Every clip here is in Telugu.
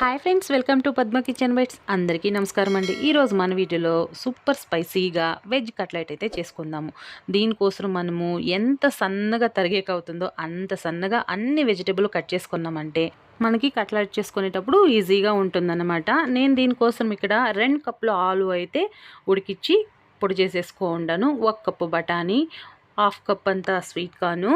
Hi friends welcome to Padma kitchen bites. అందరికీ నమస్కారం అండి. ఈరోజు మన వీడియోలో సూపర్ స్పైసీగా వెజ్ కట్లెట్ అయితే చేసుకుందాము. దీనికోసం మనము ఎంత సన్నగా తరిగేక అవుతుందో అంత సన్నగా అన్ని వెజిటేబుల్ కట్ చేసుకున్నామంటే మనకి కట్లెట్ చేసుకునేటప్పుడు ఈజీగా ఉంటుందన్నమాట. నేను దీనికోసం ఇక్కడ రెండు కప్పులు ఆలు అయితే ఉడికిచ్చి పొడి చేసేసుకో ఉండను. ఒక కప్పు బఠానీ హాఫ్ కప్ అంతా స్వీట్ కాను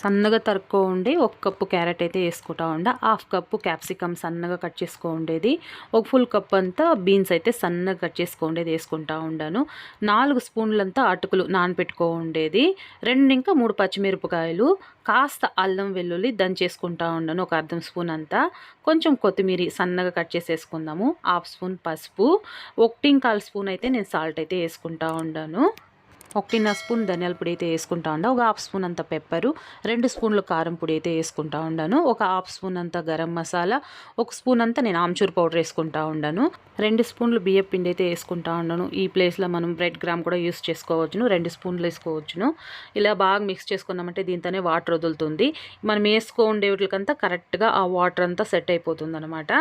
సన్నగా తరుక్కోండి ఒక కప్పు క్యారెట్ అయితే వేసుకుంటా ఉండ. హాఫ్ కప్పు క్యాప్సికమ్ సన్నగా కట్ చేసుకో ఉండేది. ఒక ఫుల్ కప్ అంతా బీన్స్ అయితే సన్నగా కట్ చేసుకో ఉండేది వేసుకుంటా ఉండాను. నాలుగు స్పూన్లంతా అటుకులు నానపెట్టుకో ఉండేది. రెండు ఇంకా మూడు పచ్చిమిరపకాయలు కాస్త అల్లం వెల్లుల్లి దంచేసుకుంటా ఉండను ఒక అర్ధం స్పూన్ అంతా. కొంచెం కొత్తిమీర సన్నగా కట్ చేసేసుకుందాము హాఫ్ స్పూన్ పసుపు ఒకటి కాల్ స్పూన్ అయితే నేను సాల్ట్ అయితే వేసుకుంటా ఉండాను. ఒకటిన్నర స్పూన్ ధనియాల పొడి అయితే వేసుకుంటా ఉండా. ఒక హాఫ్ స్పూన్ అంత పెప్పరు. రెండు స్పూన్లు కారం పొడి అయితే వేసుకుంటా ఉండాను. ఒక హాఫ్ స్పూన్ అంత గరం మసాలా. ఒక స్పూన్ అంతా నేను ఆమ్చూర్ పౌడర్ వేసుకుంటా ఉండాను. రెండు స్పూన్లు బియ్య పిండి అయితే వేసుకుంటా ఉండను. ఈ ప్లేస్లో మనం బ్రెడ్ గ్రామ్ కూడా యూస్ చేసుకోవచ్చును. రెండు స్పూన్లు వేసుకోవచ్చును. ఇలా బాగా మిక్స్ చేసుకున్నామంటే దీంతోనే వాటర్ వదులుతుంది. మనం వేసుకో ఉండేటికంతా కరెక్ట్గా ఆ వాటర్ అంతా సెట్ అయిపోతుంది అనమాట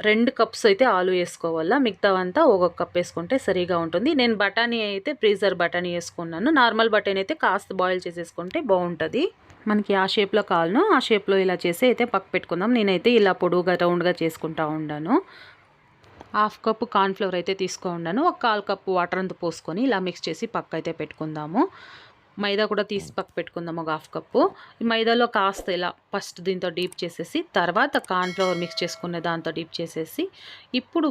రెండు కప్స్ అయితే ఆలు వేసుకోవాలా మిగతావంతా ఒక కప్ వేసుకుంటే సరిగా ఉంటుంది. నేను బఠానీ అయితే ఫ్రీజర్ బఠానీ వేసుకున్నాను. నార్మల్ బఠానీ అయితే కాస్త బాయిల్ చేసేసుకుంటే బాగుంటుంది. మనకి ఆ షేప్లో కావాలను ఆ షేప్లో ఇలా చేసి అయితే పక్క పెట్టుకుందాం. నేనైతే ఇలా పొడువుగా రౌండ్గా చేసుకుంటా ఉండాను. హాఫ్ కప్పు కార్న్ఫ్లవర్ అయితే తీసుకో ఉన్నాను. ఒక కాల్ కప్పు వాటర్ అంతా పోసుకొని ఇలా మిక్స్ చేసి పక్క అయితే పెట్టుకుందాము. మైదా కూడా తీసి పక్క పెట్టుకుందాం ఒక హాఫ్ కప్పు. ఈ మైదాలో కాస్త ఇలా ఫస్ట్ దీంతో డీప్ చేసేసి తర్వాత కార్న్ఫ్లవర్ మిక్స్ చేసుకునే దాంతో డీప్ చేసేసి ఇప్పుడు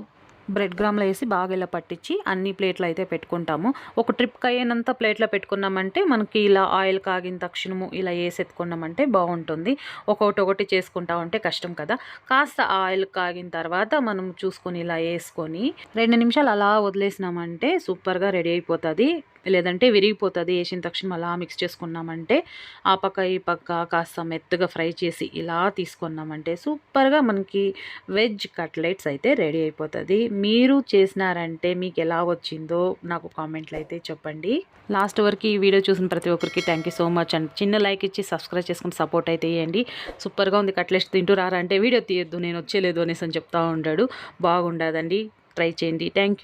బ్రెడ్ గ్రామ్లో వేసి బాగా ఇలా పట్టించి అన్ని ప్లేట్లు అయితే పెట్టుకుంటాము. ఒక ట్రిప్కి అయ్యేనంత ప్లేట్లో పెట్టుకున్నామంటే మనకి ఇలా ఆయిల్ కాగిన తక్షణము ఇలా వేసి ఎత్తుకున్నామంటే బాగుంటుంది. ఒకటి ఒకటి చేసుకుంటా ఉంటే కష్టం కదా. కాస్త ఆయిల్ కాగిన తర్వాత మనం చూసుకొని ఇలా వేసుకొని రెండు నిమిషాలు అలా వదిలేసినామంటే సూపర్గా రెడీ అయిపోతుంది. లేదంటే విరిగిపోతుంది. వేసిన తక్షణం అలా మిక్స్ చేసుకున్నామంటే ఆ పక్క ఈ పక్క కాస్త మెత్తగా ఫ్రై చేసి ఇలా తీసుకున్నామంటే సూపర్గా మనకి వెజ్ కట్లెట్స్ అయితే రెడీ అయిపోతుంది. మీరు చేసినారంటే మీకు ఎలా వచ్చిందో నాకు కామెంట్లు అయితే చెప్పండి. లాస్ట్ వరకు ఈ వీడియో చూసిన ప్రతి ఒక్కరికి థ్యాంక్ యూ సో మచ్ అండి చిన్న లైక్ ఇచ్చి సబ్స్క్రైబ్ చేసుకుని సపోర్ట్ అయితే ఇవ్వండి సూపర్గా ఉంది కట్లెట్స్ తింటూ రారా అంటే వీడియో తీయద్దు నేను వచ్చేలేదు అనేసి అని చెప్తా ఉంటాడు బాగుండదండి. ట్రై చేయండి. Thank you